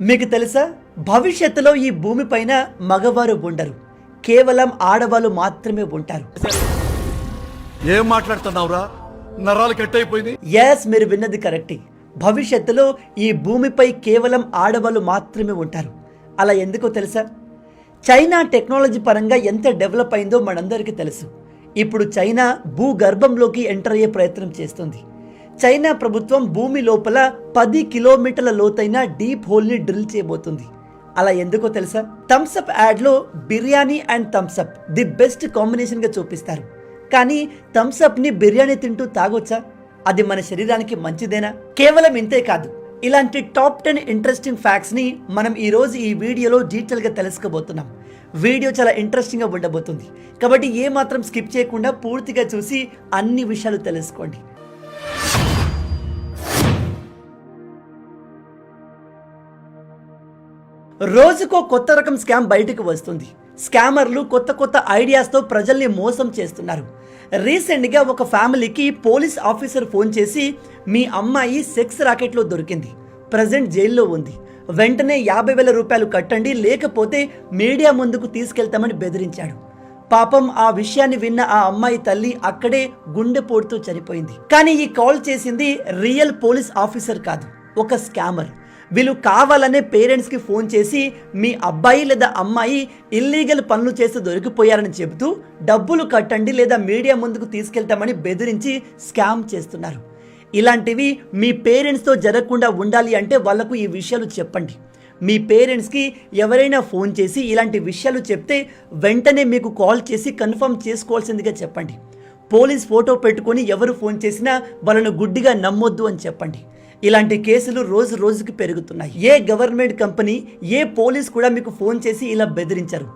మీకు తెలుసా? భవిష్యత్తులో ఈ భూమిపైన మగవారు ఉండరు. కేవలం ఆడవాళ్ళు మాత్రమే ఉంటారు. ఏం మాట్లాడుతున్నావురా? నరాలు కట్ అయిపోయింది ఎస్ మీరు విన్నది కరెక్టే భవిష్యత్తులో ఈ భూమిపై కేవలం ఆడవాళ్ళు మాత్రమే ఉంటారు. అలా ఎందుకో తెలుసా? చైనా టెక్నాలజీ పరంగా ఎంత డెవలప్ అయిందో మనందరికీ తెలుసు. ఇప్పుడు చైనా భూగర్భంలోకి ఎంటర్ అయ్యే ప్రయత్నం చేస్తుంది. చైనా ప్రభుత్వం భూమి లోపల పది కిలోమీటర్ల లోతైన డీప్ హోల్ని డ్రిల్ చేయబోతుంది. అలా ఎందుకో తెలుసా? థమ్స్అప్ యాడ్లో biryani and Thums Up the best కాంబినేషన్గా చూపిస్తారు. కానీ థమ్స్అప్ని బిర్యానీ తింటూ తాగొచ్చా? అది మన శరీరానికి మంచిదేనా? కేవలం ఇంతే కాదు. ఇలాంటి టాప్ టెన్ ఇంట్రెస్టింగ్ ఫ్యాక్ట్స్ని మనం ఈరోజు ఈ వీడియోలో డీటెయిల్గా తెలుసుకోబోతున్నాం. వీడియో చాలా ఇంట్రెస్టింగ్గా ఉండబోతుంది. కాబట్టి ఏ మాత్రం స్కిప్ చేయకుండా పూర్తిగా చూసి అన్ని విషయాలు తెలుసుకోండి. రోజుకో కొత్త రకం స్కామ్ బయటకు వస్తుంది. స్కామర్లు కొత్త కొత్త ఐడియాస్తో ప్రజల్ని మోసం చేస్తున్నారు. రీసెంట్గా ఒక ఫ్యామిలీకి పోలీస్ ఆఫీసర్ ఫోన్ చేసి మీ అమ్మాయి సెక్స్ రాకెట్లో దొరికింది. ప్రజెంట్ జైల్లో ఉంది. వెంటనే యాభై వేల రూపాయలు కట్టండి. లేకపోతే మీడియా ముందుకు తీసుకెళ్తామని బెదిరించాడు. పాపం ఆ విషయాన్ని విన్న ఆ అమ్మాయి తల్లి అక్కడే గుండెపోటుతో చనిపోయింది. కానీ ఈ కాల్ చేసింది రియల్ పోలీస్ ఆఫీసర్ కాదు. ఒక స్కామర్. వీళ్ళు కావాలనే పేరెంట్స్కి ఫోన్ చేసి మీ అబ్బాయి లేదా అమ్మాయి ఇల్లీగల్ పనులు చేసి దొరికిపోయారని చెబుతూ డబ్బులు కట్టండి లేదా మీడియా ముందుకు తీసుకెళ్తామని బెదిరించి స్కామ్ చేస్తున్నారు. ఇలాంటివి మీ పేరెంట్స్తో జరగకుండా ఉండాలి అంటే వాళ్ళకు ఈ విషయాలు చెప్పండి. మీ పేరెంట్స్కి ఎవరైనా ఫోన్ చేసి ఇలాంటి విషయాలు చెప్తే వెంటనే మీకు కాల్ చేసి కన్ఫర్మ్ చేసుకోవాల్సిందిగా చెప్పండి. పోలీస్ ఫోటో పెట్టుకొని ఎవరు ఫోన్ చేసినా వాళ్ళను గుడ్డిగా నమ్మొద్దు అని చెప్పండి. ఇలాంటి కేసులు రోజు రోజుకి పెరుగుతున్నాయి. ఏ గవర్నమెంట్ కంపెనీ ఏ పోలీస్ కూడా మీకు ఫోన్ చేసి ఇలా బెదిరించరు.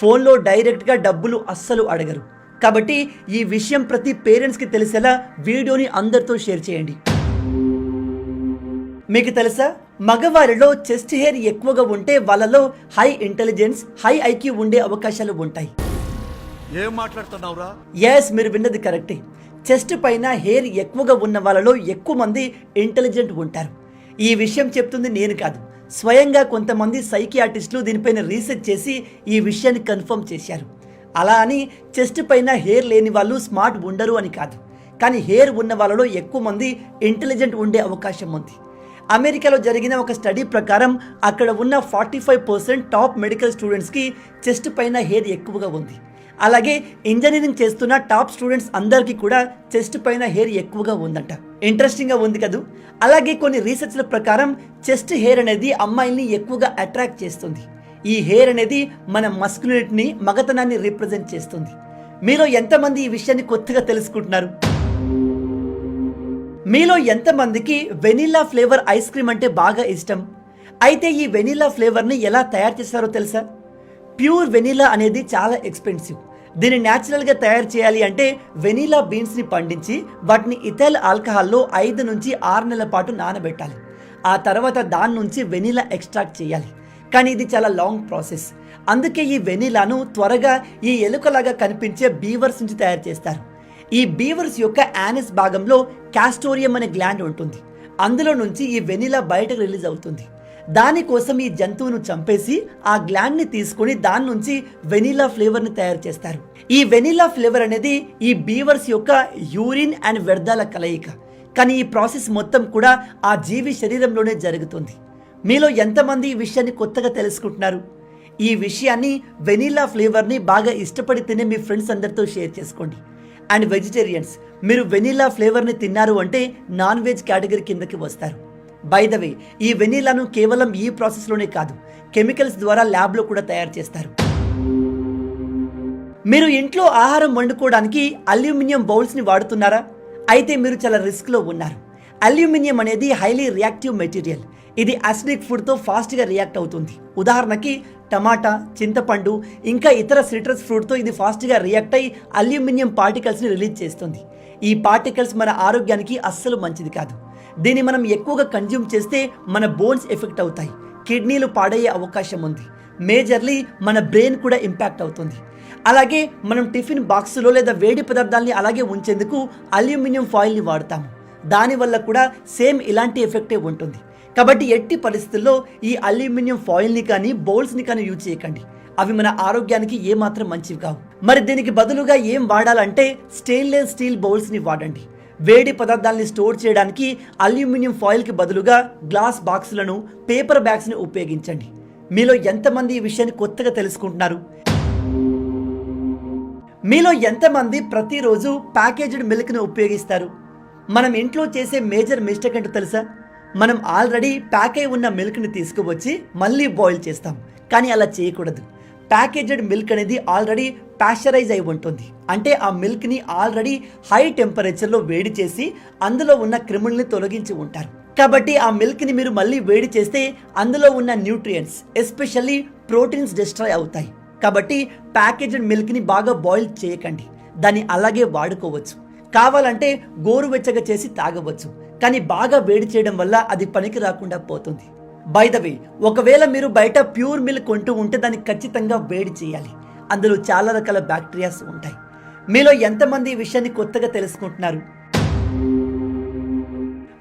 ఫోన్లో డైరెక్ట్గా డబ్బులు అస్సలు అడగరు. కాబట్టి ఈ విషయం ప్రతి పేరెంట్స్కి తెలిసేలా వీడియోని అందరితో షేర్ చేయండి. మీకు తెలుసా? మగవారిలో చెస్ట్ హెయిర్ ఎక్కువగా ఉంటే వాళ్ళలో హై ఇంటెలిజెన్స్ హై ఐక్యూ ఉండే అవకాశాలు ఉంటాయి. ఏం మాట్లాడుతున్నావురా? ఎస్ మీరు విన్నది కరెక్టే. చెస్ట్ పైన హెయిర్ ఎక్కువగా ఉన్న వాళ్ళలో ఎక్కువ మంది ఇంటెలిజెంట్ ఉంటారు. ఈ విషయం చెప్తుంది నేను కాదు. స్వయంగా కొంతమంది సైకియాటిస్టులు దీనిపైన రీసెర్చ్ చేసి ఈ విషయాన్ని కన్ఫర్మ్ చేశారు. అలా అని చెస్ట్ పైన హెయిర్ లేని వాళ్ళు స్మార్ట్ ఉండరు అని కాదు. కానీ హెయిర్ ఉన్న వాళ్ళలో ఎక్కువ మంది ఇంటెలిజెంట్ ఉండే అవకాశం ఉంది. అమెరికాలో జరిగిన ఒక స్టడీ ప్రకారం అక్కడ ఉన్న forty five percent top medical స్టూడెంట్స్కి చెస్ట్ పైన హెయిర్ ఎక్కువగా ఉంది. అలాగే ఇంజనీరింగ్ చేస్తున్న టాప్ స్టూడెంట్స్ అందరికీ కూడా చెస్ట్ పైన హెయిర్ ఎక్కువగా ఉందంట. ఇంట్రెస్టింగ్గా ఉంది కదూ? అలాగే కొన్ని రీసెర్చ్ల ప్రకారం చెస్ట్ హెయిర్ అనేది అమ్మాయిల్ని ఎక్కువగా అట్రాక్ట్ చేస్తుంది. ఈ హెయిర్ అనేది మన మస్కులినిటీని మగతనాన్ని రిప్రజెంట్ చేస్తుంది. మీలో ఎంతమంది ఈ విషయాన్ని కొత్తగా తెలుసుకుంటున్నారు? మీలో ఎంతమందికి వెనీలా ఫ్లేవర్ ఐస్ క్రీమ్ అంటే బాగా ఇష్టం? అయితే ఈ వెనిలా ఫ్లేవర్ని ఎలా తయారు చేస్తారో తెలుసా? ప్యూర్ వెనిలా అనేది చాలా ఎక్స్పెన్సివ్. దీన్ని న్యాచురల్గా తయారు చేయాలి అంటే వెనీలా బీన్స్ని పండించి వాటిని ఇథైల్ ఆల్కహాల్లో ఐదు నుంచి ఆరు నెలల పాటు నానబెట్టాలి. ఆ తర్వాత దాని నుంచి వెనీలా ఎక్స్ట్రాక్ట్ చేయాలి. కానీ ఇది చాలా లాంగ్ ప్రాసెస్ అందుకే ఈ వెనీలాను త్వరగా ఈ ఎలుకలాగా కనిపించే బీవర్స్ నుంచి తయారు చేస్తారు. ఈ బీవర్స్ యొక్క యానిస్ భాగంలో క్యాస్టోరియం అనే గ్లాండ్ ఉంటుంది. అందులో నుంచి ఈ వెనీలా బయటకు రిలీజ్ అవుతుంది. దానికోసం ఈ జంతువును చంపేసి ఆ గ్లాండ్ని తీసుకొని దాని నుంచి వెనిలా ఫ్లేవర్ని తయారు చేస్తారు. ఈ వెనీలా ఫ్లేవర్ అనేది ఈ బీవర్స్ యొక్క యూరిన్ అండ్ వ్యర్థాల కలయిక. కానీ ఈ ప్రాసెస్ మొత్తం కూడా ఆ జీవి శరీరంలోనే జరుగుతుంది. మీలో ఎంతమంది ఈ విషయాన్ని కొత్తగా తెలుసుకుంటున్నారు? ఈ విషయాన్ని వెనీలా ఫ్లేవర్ని బాగా ఇష్టపడి తినే మీ ఫ్రెండ్స్ అందరితో షేర్ చేసుకోండి. అండ్ వెజిటేరియన్స్ మీరు వెనీలా ఫ్లేవర్ని తిన్నారు అంటే నాన్ వెజ్ కేటగిరీ కిందకి వస్తారు. బై ద వే ఈ వెనీలాను కేవలం ఈ ప్రాసెస్లోనే కాదు కెమికల్స్ ద్వారా ల్యాబ్లో కూడా తయారు చేస్తారు. మీరు ఇంట్లో ఆహారం వండుకోవడానికి అల్యూమినియం బౌల్స్ని వాడుతున్నారా? అయితే మీరు చాలా రిస్క్లో ఉన్నారు. అల్యూమినియం అనేది హైలీ రియాక్టివ్ మెటీరియల్. ఇది అసిడిక్ ఫుడ్తో ఫాస్ట్గా రియాక్ట్ అవుతుంది. ఉదాహరణకి టమాటా చింతపండు ఇంకా ఇతర సిట్రస్ ఫ్రూట్తో ఇది ఫాస్ట్గా రియాక్ట్ అయ్యి అల్యూమినియం పార్టికల్స్ని రిలీజ్ చేస్తుంది. ఈ పార్టికల్స్ మన ఆరోగ్యానికి అస్సలు మంచిది కాదు. దీన్ని మనం ఎక్కువగా కన్జ్యూమ్ చేస్తే మన బోన్స్ ఎఫెక్ట్ అవుతాయి. కిడ్నీలు పాడయ్యే అవకాశం ఉంది. మేజర్లీ మన బ్రెయిన్ కూడా ఇంపాక్ట్ అవుతుంది. అలాగే మనం టిఫిన్ బాక్సులో లేదా వేడి పదార్థాలని అలాగే ఉంచేందుకు అల్యూమినియం ఫాయిల్ని వాడతాము. దానివల్ల కూడా సేమ్ ఇలాంటి ఎఫెక్టే ఉంటుంది. కాబట్టి ఎట్టి పరిస్థితుల్లో ఈ అల్యూమినియం ఫాయిల్ని కానీ బౌల్స్ని కానీ యూజ్ చేయకండి. అవి మన ఆరోగ్యానికి ఏమాత్రం మంచివి కావు. మరి దీనికి బదులుగా ఏం వాడాలంటే స్టెయిన్లెస్ స్టీల్ బౌల్స్ని వాడండి. వేడి పదార్థాలని స్టోర్ చేయడానికి అల్యూమినియం ఫాయిల్కి బదులుగా గ్లాస్ బాక్సులను పేపర్ బ్యాగ్స్ని ఉపయోగించండి. మీలో ఎంతమంది ఈ విషయాన్ని కొత్తగా తెలుసుకుంటున్నారు? మీలో ఎంతమంది ప్రతిరోజు ప్యాకేజ్డ్ మిల్క్ని ఉపయోగిస్తారు? మనం ఇంట్లో చేసే మేజర్ మిస్టేక్ ఏంటో తెలుసా? మనం ఆల్రెడీ ప్యాక్ అయి ఉన్న మిల్క్ని తీసుకువచ్చి మళ్ళీ బాయిల్ చేస్తాం. కానీ అలా చేయకూడదు. ప్యాకేజ్డ్ మిల్క్ అనేది ఆల్రెడీ ప్యాస్చరైజ్ అయి ఉంటుంది. అంటే ఆ మిల్క్ని ఆల్రెడీ హై టెంపరేచర్లో వేడి చేసి అందులో ఉన్న క్రిముల్ని తొలగించి ఉంటారు. కాబట్టి ఆ మిల్క్ని మీరు మళ్ళీ వేడి చేస్తే అందులో ఉన్న న్యూట్రియంట్స్ ఎస్పెషల్లీ ప్రోటీన్స్ డిస్ట్రాయ్ అవుతాయి. కాబట్టి ప్యాకేజ్డ్ మిల్క్ని బాగా బాయిల్ చేయకండి. దాన్ని అలాగే వాడుకోవచ్చు. కావాలంటే గోరువెచ్చగా చేసి తాగవచ్చు. కానీ బాగా వేడి చేయడం వల్ల అది పనికి రాకుండా పోతుంది. బై ద వే ఒకవేళ మీరు బయట ప్యూర్ మిల్క్ కొంటూ ఉంటే దాన్ని ఖచ్చితంగా వేడి చేయాలి. అందులో చాలా రకాల బ్యాక్టీరియాస్ ఉంటాయి. మీలో ఎంతమంది ఈ విషయాన్ని కొత్తగా తెలుసుకుంటున్నారు?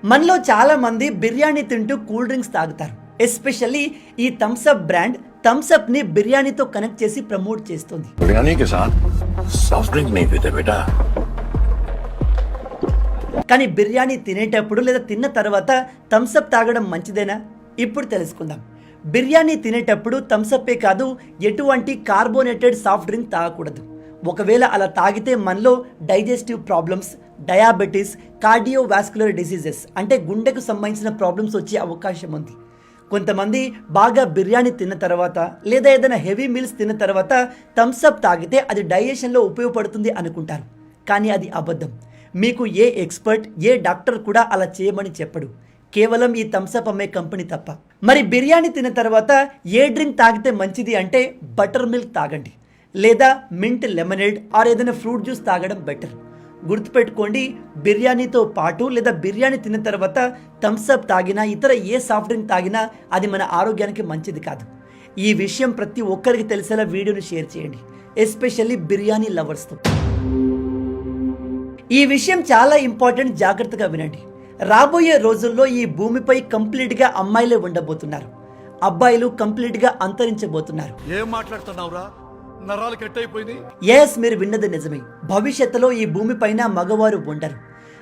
మనలో చాలా మంది బిర్యానీ తింటూ కూల్ డ్రింక్స్ తాగుతారు. ఎస్పెషల్లీ ఈ థమ్స్అప్ బ్రాండ్ థమ్స్అప్ని బిర్యానీతో కనెక్ట్ చేసి ప్రమోట్ చేస్తుంది. కానీ బిర్యానీ తినేటప్పుడు లేదా తిన్న తర్వాత థమ్స్అప్ తాగడం మంచిదేనా? ఇప్పుడు తెలుసుకుందాం. బిర్యానీ తినేటప్పుడు థమ్స్అప్పే కాదు ఎటువంటి కార్బోనేటెడ్ సాఫ్ట్ డ్రింక్ తాగకూడదు. ఒకవేళ అలా తాగితే మనలో digestive problems diabetes cardiovascular diseases అంటే గుండెకు సంబంధించిన ప్రాబ్లమ్స్ వచ్చే అవకాశం ఉంది. కొంతమంది బాగా బిర్యానీ తిన్న తర్వాత లేదా ఏదైనా హెవీ మీల్స్ తిన్న తర్వాత థమ్స్అప్ తాగితే అది డైజెషన్లో ఉపయోగపడుతుంది అనుకుంటారు. కానీ అది అబద్ధం. మీకు ఏ ఎక్స్పర్ట్ ఏ డాక్టర్ కూడా అలా చేయమని చెప్పడు. కేవలం ఈ థమ్సప్ అమ్మే కంపెనీ తప్ప. మరి బిర్యానీ తిన్న తర్వాత ఏ డ్రింక్ తాగితే మంచిది అంటే బటర్ మిల్క్ తాగండి. లేదా మింట్ లెమనేడ్ ఆర్ ఏదైనా ఫ్రూట్ జ్యూస్ తాగడం బెటర్ గుర్తుపెట్టుకోండి బిర్యానీతో పాటు లేదా బిర్యానీ తిన్న తర్వాత థమ్సప్ తాగినా ఇతర ఏ సాఫ్ట్ డ్రింక్ తాగినా అది మన ఆరోగ్యానికి మంచిది కాదు. ఈ విషయం ప్రతి ఒక్కరికి తెలిసేలా వీడియోని షేర్ చేయండి. ఎస్పెషల్లీ బిర్యానీ లవర్స్తో. ఈ విషయం చాలా ఇంపార్టెంట్ జాగ్రత్తగా వినండి. రాబోయే రోజుల్లో ఈ భూమిపై కంప్లీట్గా అమ్మాయిలే ఉండబోతున్నారు. అబ్బాయిలు కంప్లీట్గా అంతరించబోతున్నారు. ఏం మాట్లాడుతున్నావురా? నరాలు కట్ అయిపోయింది ఎస్ మీరు విన్నది నిజమే. భవిష్యత్తులో ఈ భూమిపైన మగవారు ఉండరు.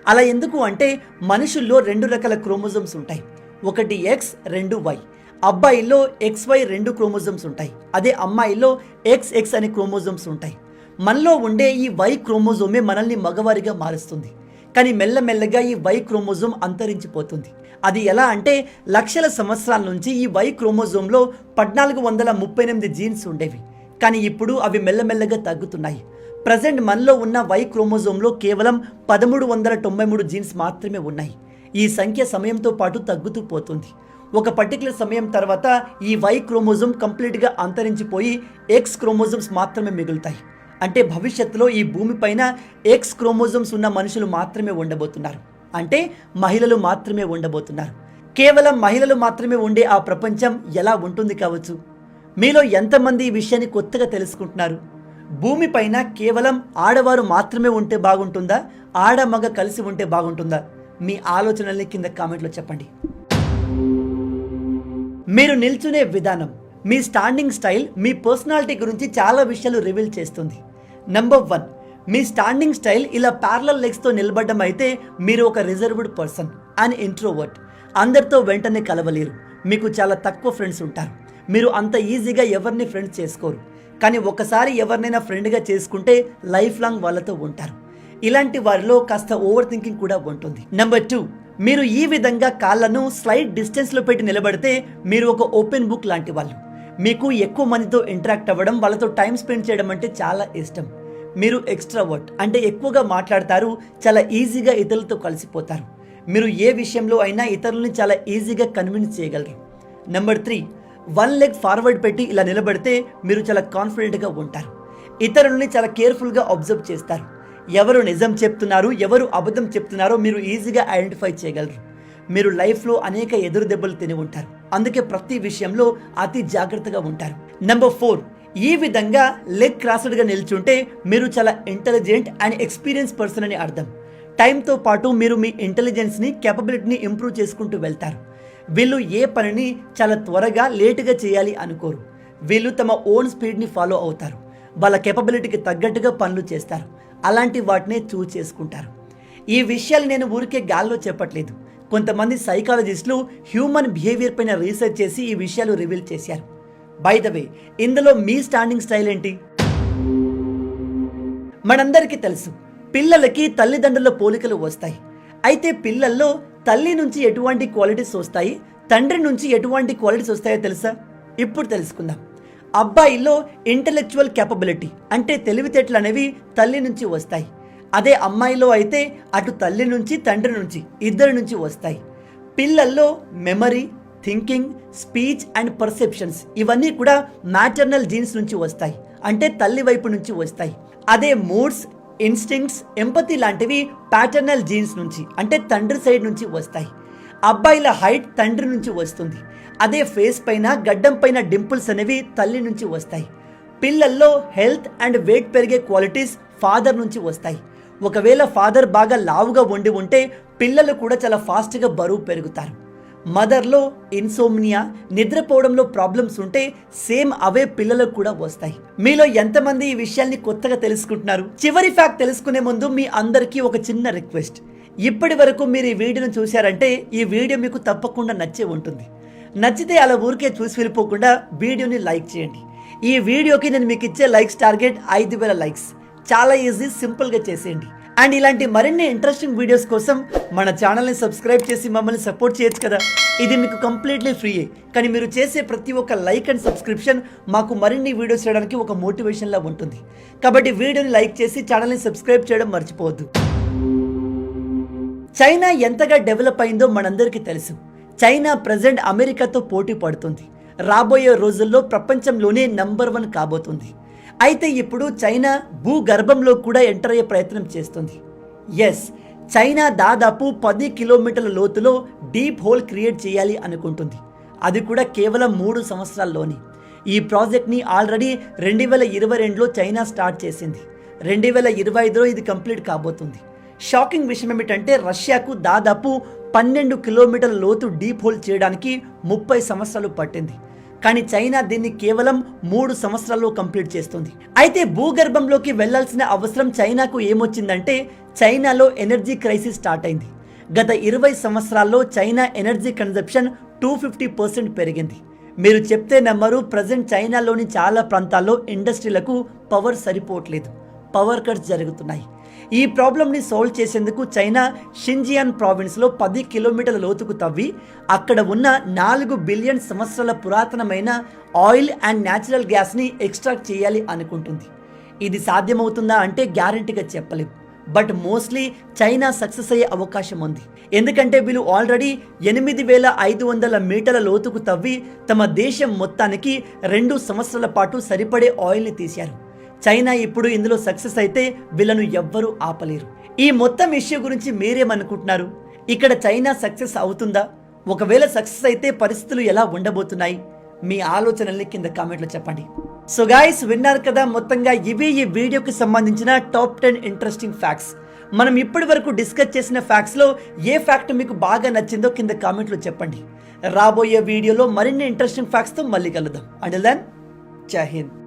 అలా ఎందుకు అంటే మనుషుల్లో రెండు రకాల క్రోమోజోమ్స్ ఉంటాయి. ఒకటి ఎక్స్ రెండు వై అబ్బాయిల్లో ఎక్స్ వై రెండు క్రోమోజోమ్స్ ఉంటాయి. అదే అమ్మాయిల్లో ఎక్స్ ఎక్స్ అనే క్రోమోజోమ్స్ ఉంటాయి. మనలో ఉండే ఈ వై క్రోమోజోమే మనల్ని మగవారిగా మారుస్తుంది. కానీ మెల్లమెల్లగా ఈ వై క్రోమోజోమ్ అంతరించిపోతుంది. అది ఎలా అంటే లక్షల సంవత్సరాల నుంచి ఈ వై క్రోమోజోమ్లో పద్నాలుగు వందల ముప్పై ఎనిమిది జీన్స్ ఉండేవి. కానీ ఇప్పుడు అవి మెల్లమెల్లగా తగ్గుతున్నాయి. ప్రజెంట్ మనలో ఉన్న వై క్రోమోజోమ్లో కేవలం పదమూడు వందల తొంభై మూడు జీన్స్ మాత్రమే ఉన్నాయి. ఈ సంఖ్య సమయంతో పాటు తగ్గుతూ పోతుంది. ఒక పర్టికులర్ సమయం తర్వాత ఈ వై క్రోమోజోమ్ కంప్లీట్గా అంతరించిపోయి ఎక్స్ క్రోమోజోమ్స్ మాత్రమే మిగులుతాయి. అంటే భవిష్యత్తులో ఈ భూమిపైన ఎక్స్ క్రోమోజోమ్స్ ఉన్న మనుషులు మాత్రమే ఉండబోతున్నారు. అంటే మహిళలు మాత్రమే ఉండబోతున్నారు. కేవలం మహిళలు మాత్రమే ఉండే ఆ ప్రపంచం ఎలా ఉంటుంది కావచ్చు? మీలో ఎంతమంది ఈ విషయాన్ని కొత్తగా తెలుసుకుంటున్నారు? భూమిపైన కేవలం ఆడవారు మాత్రమే ఉంటే బాగుంటుందా? ఆడ మగ కలిసి ఉంటే బాగుంటుందా? మీ ఆలోచనల్ని కింద కామెంట్లో చెప్పండి. మీరు నిల్చునే విధానం మీ స్టాండింగ్ స్టైల్ మీ పర్సనాలిటీ గురించి చాలా విషయాలు రివీల్ చేస్తుంది. నెంబర్ వన్ మీ స్టాండింగ్ స్టైల్ ఇలా ప్యారలల్ లెగ్స్తో నిలబడడం అయితే మీరు ఒక రిజర్వ్డ్ పర్సన్ అండ్ ఇంట్రోవర్ట్ అందరితో వెంటనే కలవలేరు. మీకు చాలా తక్కువ ఫ్రెండ్స్ ఉంటారు. మీరు అంత ఈజీగా ఎవరిని ఫ్రెండ్స్ చేసుకోరు. కానీ ఒకసారి ఎవరినైనా ఫ్రెండ్గా చేసుకుంటే లైఫ్ లాంగ్ వాళ్ళతో ఉంటారు. ఇలాంటి వారిలో కాస్త ఓవర్ థింకింగ్ కూడా ఉంటుంది. నెంబర్ టూ మీరు ఈ విధంగా కాళ్ళను స్లైడ్ డిస్టెన్స్లో పెట్టి నిలబడితే మీరు ఒక ఓపెన్ బుక్ లాంటి వాళ్ళు. మీకు ఎక్కువ మందితో ఇంటరాక్ట్ అవ్వడం వాళ్ళతో టైం స్పెండ్ చేయడం అంటే చాలా ఇష్టం. మీరు ఎక్స్ట్రావర్ట్ అంటే ఎక్కువగా మాట్లాడతారు చాలా ఈజీగా ఇతరులతో కలిసిపోతారు. మీరు ఏ విషయంలో అయినా ఇతరులని చాలా ఈజీగా కన్విన్స్ చేయగలరు. Number three one leg forward పెట్టి ఇలా నిలబడితే మీరు చాలా కాన్ఫిడెంట్గా ఉంటారు. ఇతరులని చాలా కేర్ఫుల్గా అబ్జర్వ్ చేస్తారు. ఎవరు నిజం చెప్తున్నారు ఎవరు అబద్ధం చెప్తున్నారో మీరు ఈజీగా ఐడెంటిఫై చేయగలరు. మీరు లైఫ్లో అనేక ఎదురు దెబ్బలు తిని ఉంటారు. అందుకే ప్రతి విషయంలో అతి జాగ్రత్తగా ఉంటారు. నెంబర్ ఫోర్ ఈ విధంగా లెగ్ క్రాస్డ్గా నిల్చుంటే మీరు చాలా ఇంటెలిజెంట్ అండ్ ఎక్స్పీరియన్స్ పర్సన్ అని అర్థం. టైంతో పాటు మీరు మీ ఇంటెలిజెన్స్ని కెపబిలిటీని ఇంప్రూవ్ చేసుకుంటూ వెళ్తారు. వీళ్ళు ఏ పనిని చాలా త్వరగా లేటుగా చేయాలి అనుకోరు. వీళ్ళు తమ ఓన్ స్పీడ్ని ఫాలో అవుతారు. వాళ్ళ కెపబిలిటీకి తగ్గట్టుగా పనులు చేస్తారు. అలాంటి వాటినే చూజ్ చేసుకుంటారు. ఈ విషయాలు నేను ఊరికే గాల్లో చెప్పట్లేదు. కొంతమంది సైకాలజిస్టులు హ్యూమన్ బిహేవియర్ పైన రీసెర్చ్ చేసి ఈ విషయాలు రివీల్ చేశారు. బై ద వే ఇందులో మీ స్టాండింగ్ స్టైల్ ఏంటి? మనందరికీ తెలుసు పిల్లలకి తల్లిదండ్రుల పోలికలు వస్తాయి. అయితే పిల్లల్లో తల్లి నుంచి ఎటువంటి క్వాలిటీస్ వస్తాయి తండ్రి నుంచి ఎటువంటి క్వాలిటీస్ వస్తాయో తెలుసా? ఇప్పుడు తెలుసుకుందాం. అబ్బాయిలో ఇంటలెక్చువల్ క్యాపబిలిటీ అంటే తెలివితేటలు అనేవి తల్లి నుంచి వస్తాయి. అదే అమ్మాయిలో అయితే అటు తల్లి నుంచి తండ్రి నుంచి ఇద్దరి నుంచి వస్తాయి. పిల్లల్లో memory thinking speech and perceptions ఇవన్నీ కూడా మ్యాటర్నల్ జీన్స్ నుంచి వస్తాయి. అంటే తల్లి వైపు నుంచి వస్తాయి. అదే మూడ్స్ ఇన్స్టింక్ట్స్ ఎంపతి లాంటివి ప్యాటర్నల్ జీన్స్ నుంచి అంటే తండ్రి సైడ్ నుంచి వస్తాయి. అబ్బాయిల హైట్ తండ్రి నుంచి వస్తుంది. అదే ఫేస్ పైన గడ్డం పైన డింపుల్స్ అనేవి తల్లి నుంచి వస్తాయి. పిల్లల్లో హెల్త్ అండ్ వెయిట్ పెరిగే క్వాలిటీస్ ఫాదర్ నుంచి వస్తాయి. ఒకవేళ ఫాదర్ బాగా లావుగా వండి ఉంటే పిల్లలు కూడా చాలా ఫాస్ట్గా బరువు పెరుగుతారు. మదర్లో ఇన్సోమ్నియా నిద్రపోవడంలో ప్రాబ్లమ్స్ ఉంటే సేమ్ అవే పిల్లలకు కూడా వస్తాయి. మీలో ఎంతమంది ఈ విషయాన్ని కొత్తగా తెలుసుకుంటున్నారు? చివరి ఫ్యాక్ట్ తెలుసుకునే ముందు మీ అందరికీ ఒక చిన్న రిక్వెస్ట్ ఇప్పటి వరకు మీరు ఈ వీడియోను చూశారంటే ఈ వీడియో మీకు తప్పకుండా నచ్చే ఉంటుంది. నచ్చితే అలా ఊరికే చూసి వెళ్ళిపోకుండా వీడియోని లైక్ చేయండి. ఈ వీడియోకి నేను మీకు ఇచ్చే లైక్స్ టార్గెట్ ఐదు వేల లైక్స్ చాలా ఈజీ సింపుల్గా చేసేయండి. అండ్ ఇలాంటి మరిన్ని ఇంట్రెస్టింగ్ వీడియోస్ కోసం మన ఛానల్ని సబ్స్క్రైబ్ చేసి మమ్మల్ని సపోర్ట్ చేయొచ్చు కదా. ఇది మీకు కంప్లీట్లీ ఫ్రీయే కానీ మీరు చేసే ప్రతి ఒక్క లైక్ అండ్ సబ్స్క్రిప్షన్ మాకు మరిన్ని వీడియోస్ చేయడానికి ఒక మోటివేషన్లా ఉంటుంది. కాబట్టి వీడియోని లైక్ చేసి ఛానల్ని సబ్స్క్రైబ్ చేయడం మర్చిపోవద్దు. చైనా ఎంతగా డెవలప్ అయిందో మనందరికీ తెలుసు. చైనా ప్రజెంట్ అమెరికాతో పోటీ పడుతుంది. రాబోయే రోజుల్లో ప్రపంచంలోనే నంబర్ వన్ కాబోతుంది. అయితే ఇప్పుడు చైనా భూగర్భంలో కూడా ఎంటర్ అయ్యే ప్రయత్నం చేస్తుంది. ఎస్ చైనా దాదాపు పది కిలోమీటర్ల లోతులో డీప్ హోల్ క్రియేట్ చేయాలి అనుకుంటుంది. అది కూడా కేవలం మూడు సంవత్సరాల్లోనే. ఈ ప్రాజెక్ట్ని ఆల్రెడీ రెండు వేల ఇరవై రెండులో చైనా స్టార్ట్ చేసింది. రెండు వేల ఇరవై ఐదులో ఇది కంప్లీట్ కాబోతుంది. షాకింగ్ విషయం ఏమిటంటే రష్యాకు దాదాపు పన్నెండు కిలోమీటర్ల లోతు డీప్ హోల్ చేయడానికి ముప్పై సంవత్సరాలు పట్టింది. కానీ చైనా దీన్ని కేవలం మూడు సంవత్సరాల్లో కంప్లీట్ చేస్తుంది. అయితే భూగర్భంలోకి వెళ్ళాల్సిన అవసరం చైనాకు ఏమొచ్చిందంటే చైనాలో ఎనర్జీ క్రైసిస్ స్టార్ట్ అయింది. గత ఇరవై సంవత్సరాల్లో China energy consumption two fifty percent పెరిగింది. మీరు చెప్తే నమ్మరు ప్రజెంట్ చైనాలోని చాలా ప్రాంతాల్లో ఇండస్ట్రీలకు పవర్ సరిపోవట్లేదు. పవర్ కట్స్ జరుగుతున్నాయి. ఈ ప్రాబ్లంని సాల్వ్ చేసేందుకు చైనా షింజియాన్ ప్రావిన్స్లో పది కిలోమీటర్ల లోతుకు తవ్వి అక్కడ ఉన్న నాలుగు బిలియన్ సంవత్సరాల పురాతనమైన ఆయిల్ అండ్ న్యాచురల్ గ్యాస్ని ఎక్స్ట్రాక్ట్ చేయాలి అనుకుంటుంది. ఇది సాధ్యమవుతుందా అంటే గ్యారంటీగా చెప్పలేము బట్ మోస్ట్లీ చైనా సక్సెస్ అయ్యే అవకాశం ఉంది. ఎందుకంటే వీళ్ళు ఆల్రెడీ ఎనిమిది వేల ఐదు వందల మీటర్ల లోతుకు తవ్వి తమ దేశం మొత్తానికి రెండు సంవత్సరాల పాటు సరిపడే ఆయిల్ని తీశారు. చైనా ఇప్పుడు ఇందులో సక్సెస్ అయితే వీళ్ళను ఎవ్వరూ ఆపలేరు. ఈ మొత్తం ఇష్యూ గురించి మీరేమనుకుంటున్నారు? ఇక్కడ చైనా సక్సెస్ అవుతుందా? ఒకవేళ సక్సెస్ అయితే పరిస్థితులు ఎలా ఉండబోతున్నాయి? మీ ఆలోచనల్ని కింద కామెంట్లో చెప్పండి. సో గాయస్ విన్నారు కదా మొత్తంగా ఇవి ఈ వీడియోకి సంబంధించిన టాప్ టెన్ ఇంట్రెస్టింగ్ ఫ్యాక్ట్స్. మనం ఇప్పటి వరకు డిస్కస్ చేసిన ఫ్యాక్ట్స్లో ఏ ఫ్యాక్ట్ మీకు బాగా నచ్చిందో కింద కామెంట్లో చెప్పండి. రాబోయే వీడియోలో మరిన్ని ఇంట్రెస్టింగ్ ఫ్యాక్ట్స్తో మళ్ళీ కలుద్దాం. అండ్ దెన్ జై హింద్